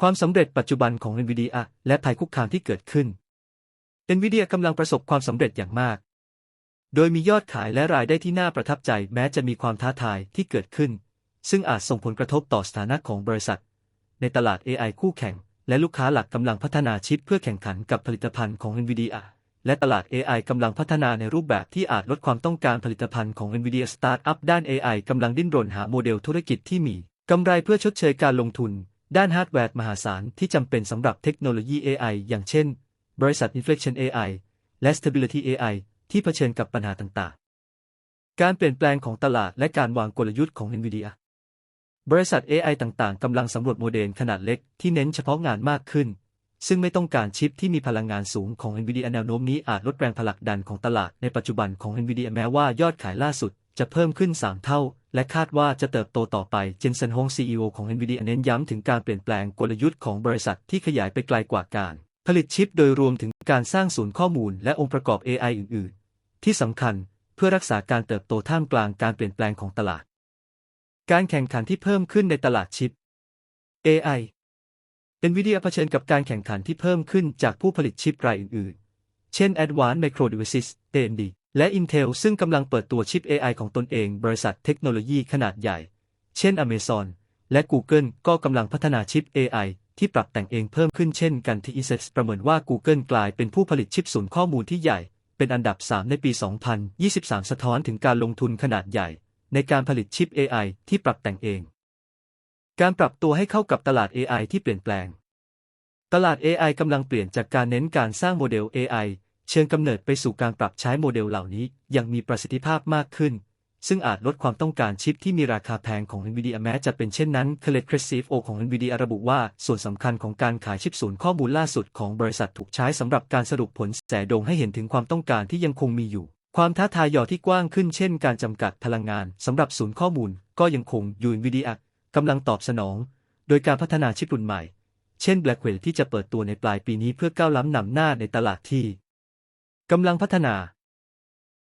ความสำเร็จปัจจุบันของ NVIDIA และภัยคุกคามที่เกิดขึ้น NVIDIA กำลังประสบความสำเร็จอย่างมาก โดยมียอดขายและรายได้ที่น่าประทับใจแม้จะมีความท้าทายที่เกิดขึ้น ซึ่งอาจส่งผลกระทบต่อสถานะของบริษัท ในตลาด AI คู่แข่ง และลูกค้าหลักกำลังพัฒนาชิปเพื่อแข่งขันกับผลิตภัณฑ์ของ NVIDIA และตลาด AI กำลังพัฒนาในรูปแบบที่อาจลดความต้องการผลิตภัณฑ์ของ NVIDIA สตาร์ทอัพด้าน AI กำลังดิ้นรนหาโมเดลธุรกิจที่มีกำไรเพื่อชดเชยการลงทุน ด้านฮาร์ดแวร์มหาศาลที่จำเป็นสำหรับเทคโนโลยี AI อย่างเช่น บริษัท Inflection AI และ Stability AI ที่เผชิญกับปัญหาต่าง ๆ การเปลี่ยนแปลงของตลาดและการวางกลยุทธ์ของ NVIDIA บริษัท AI ต่างๆ กำลังสำรวจโมเดลขนาดเล็กที่เน้นเฉพาะงานมากขึ้น ซึ่งไม่ต้องการชิปที่มีพลังงานสูงของ NVIDIA แนวโน้มนี้อาจลดแรงผลักดันของตลาดในปัจจุบันของ NVIDIA แม้ว่ายอดขายล่าสุด จะเพิ่มขึ้น 3 เท่า และคาดว่าจะเติบโตต่อไป เจนเซนฮง CEO ของ NVIDIA เน้นย้ำถึงการเปลี่ยนแปลงกลยุทธ์ของบริษัทที่ขยายไปไกลกว่าการ ผลิตชิปโดยรวมถึงการสร้างศูนย์ข้อมูลและองค์ประกอบ AI อื่น ๆ ที่สำคัญเพื่อรักษาการเติบโตท่ามกลางการเปลี่ยนแปลงของตลาด การแข่งขันที่เพิ่มขึ้นในตลาดชิป AI NVIDIA เผชิญกับการแข่งขันที่เพิ่มขึ้นจากผู้ผลิตชิปรายอื่น ๆ เช่น Advanced Micro Devices AMD และ Intel ซึ่งกำลังเปิดตัวชิป AI ของตนเอง บริษัทเทคโนโลยีขนาดใหญ่ เช่น Amazon และ Google ก็กำลังพัฒนาชิป AI ที่ปรับแต่งเองเพิ่มขึ้นเช่นกันที่ i s e t ประเมินว่า Google กลายเป็นผู้ผลิตชิปศูนย์ข้อมูลที่ใหญ่ เป็นอันดับ 3 ในปี 2023 สะท้อนถึงการลงทุนขนาดใหญ่ ในการผลิตชิป AI ที่ปรับแต่งเอง การปรับตัวให้เข้ากับตลาด AI ที่เปลี่ยนแปลง ตลาด AI กำลังเปลี่ยนจากการเน้นการสร้างโมเดล AI เชิงกำเนิดไปสู่การปรับใช้โมเดลเหล่านี้ย่างมีประสิทธิภาพมากขึ้น ซึ่งอาจลดความต้องการชิปที่มีราคาแพงของ NVIDIA แม้จะเป็นเช่นนั้น c l e t c r e s i v e o ของ NVIDIA ระบุว่าส่วนสำคัญของการขายชิปศูนย์ข้อมูลล่าสุดของบริษัทถูกใช้สำหรับการสรุปผลแสดงให้เห็นถึงความต้องการที่ยังคงมีอยู่ ความท้าทายย่อที่กว้างขึ้นเช่น การจำกัดพลังงานสำหรับศูนย์ข้อมูล ก็ยังคงอยู่ NVIDIA กำลังตอบสนอง โดยการพัฒนาชิปรุ่นใหม่ เช่น Blackwell ที่จะเปิดตัวในปลายปีนี้เพื่อก้าวล้ำนำหน้าในตลาดที่ กำลังพัฒนา